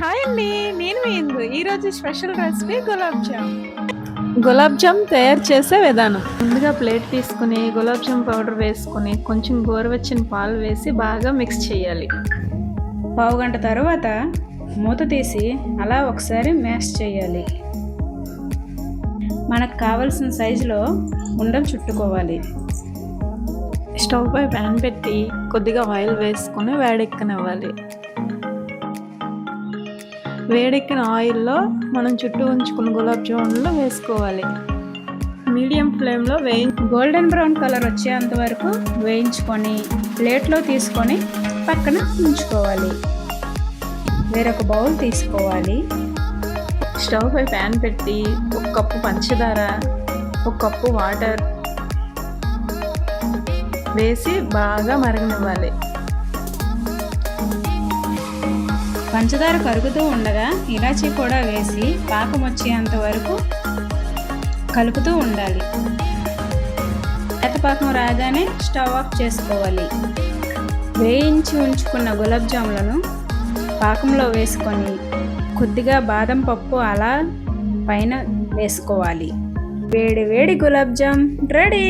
Hi అండి నేను మీ ఇందు. ఈరోజు స్పెషల్ రెసిపీ గులాబ్ జామ్. గులాబ్ జామ్ తయారు చేసే విధానం. ముందుగా ప్లేట్ తీసుకుని గులాబ్ జామ్ పౌడర్ వేసుకుని కొంచెం గోరువెచ్చని పాలు వేసి బాగా మిక్స్ చేయాలి. పావు గంట తర్వాత మూత తీసి అలా ఒకసారి మ్యాష్ చేయాలి. మనకు కావలసిన సైజులో ఉండలు చుట్టుకోవాలి. స్టవ్ పై ప్యాన్ పెట్టి కొద్దిగా ఆయిల్ వేసుకుని వేడెక్కనివ్వాలి. వేడెక్కిన ఆయిల్లో మనం చుట్టూ ఉంచుకున్న గులాబ్ జామున్లు వేసుకోవాలి. మీడియం ఫ్లేమ్లో వేయి గోల్డెన్ బ్రౌన్ కలర్ వచ్చేంత వరకు వేయించుకొని ప్లేట్లో తీసుకొని పక్కన ఉంచుకోవాలి. వేరొక బౌల్ తీసుకోవాలి. స్టవ్ పై ప్యాన్ పెట్టి ఒక కప్పు పంచదార ఒక కప్పు వాటర్ వేసి బాగా మరగనివ్వాలి. పంచదార కరుగుతూ ఉండగా ఇలాచీ కూడా వేసి పాకం వచ్చేంత వరకు కలుపుతూ ఉండాలి. పాకం రాగానే స్టవ్ ఆఫ్ చేసుకోవాలి. వేయించి ఉంచుకున్న గులాబ్ జాములను పాకంలో వేసుకొని కొద్దిగా బాదం పప్పు అలా పైన వేసుకోవాలి. వేడి వేడి గులాబ్ జామ్ రెడీ!